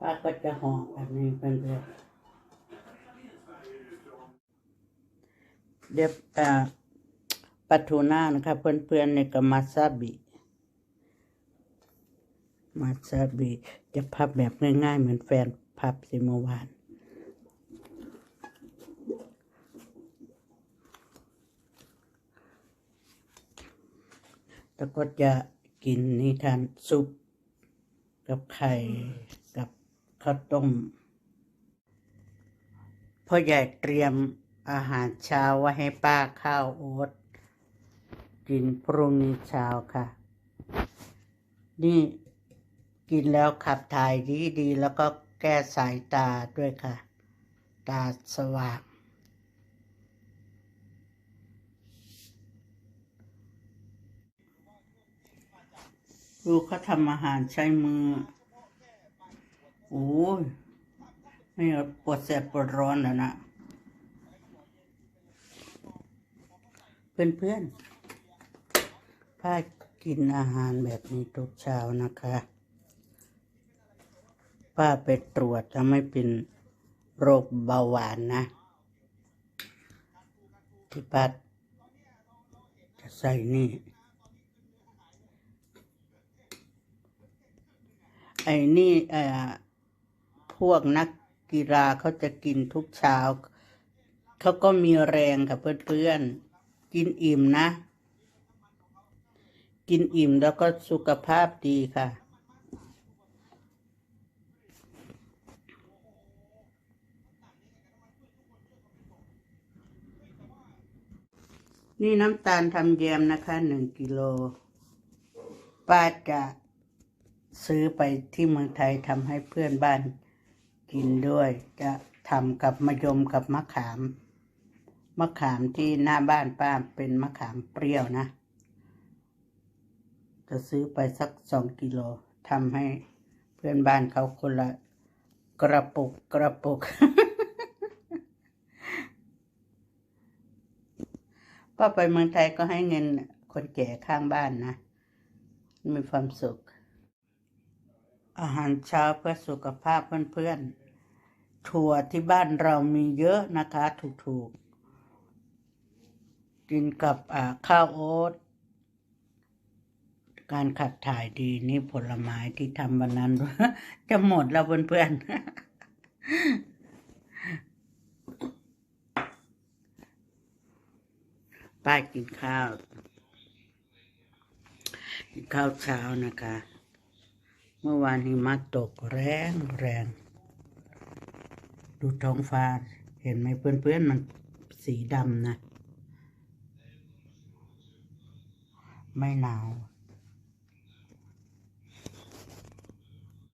ป้าก็จะห่อแบบนี้เพื่อนๆเดี๋ยวอ่าปลาทูน่านะคะเพื่อนๆนี่ก็มาซาบิมาซาบิจะพับแบบง่ายๆ เหมือนแฟนพับสิเมื่อวานแล้วก็จะกินนี่ทานซุปกับไข่กับ ข้าวต้มพ่อใหญ่เตรียมอาหารเช้าไว้ให้ป้าข้าวโอ๊ตกินพรุ่งนี้เช้าค่ะ นี่กินแล้วขับถ่ายดีดีๆแล้วก็แก้สายตาด้วยค่ะ ตาสว่างดูเขาทำอาหารใช้มือ โอ้ยไม่ปวดแสบปวดร้อนแล้วนะ เพื่อนๆป้ากินอาหารแบบนี้ทุกเช้านะคะ ป้าไปตรวจแล้วไม่เป็นโรคเบาหวานนะ ที่ป้าจะใส่นี่ไอ้นี่เอ่อ พวกนักกีฬาเขาจะกินทุกเช้า เขาก็มีแรงค่ะเพื่อนๆ กินอิ่มนะ กินอิ่มแล้วก็สุขภาพดีค่ะนี่น้ำตาลทำแยมนะคะหนึ่งกิโล ป้าจะซื้อไปที่เมืองไทยทำให้เพื่อนบ้าน กินด้วย จะทำกับมะยมกับมะขาม มะขามที่หน้าบ้านป้าเป็นมะขามเปรี้ยวนะ จะซื้อไปสักสองกิโลทำให้เพื่อนบ้านเขาคนละกระปุกกระปุกป้าไปเมืองไทยก็ให้เงินคนแก่ข้างบ้านนะ มีความสุข อาหารเช้าเพื่อสุขภาพเพื่อนๆ ถั่วที่บ้านเรามีเยอะนะคะ ถูกๆ กินกับข้าวโอ๊ต การขับถ่ายดีนี่ผลไม้ที่ทำวันนั้น จะหมดแล้วเพื่อนๆ ป้ากินข้าว กินข้าวเช้านะคะ มื่อวานหิมะตกแรงแรง ดูท้องฟ้า เห็นไหมเพื่อนๆมันสีดำนะ ไม่หนาว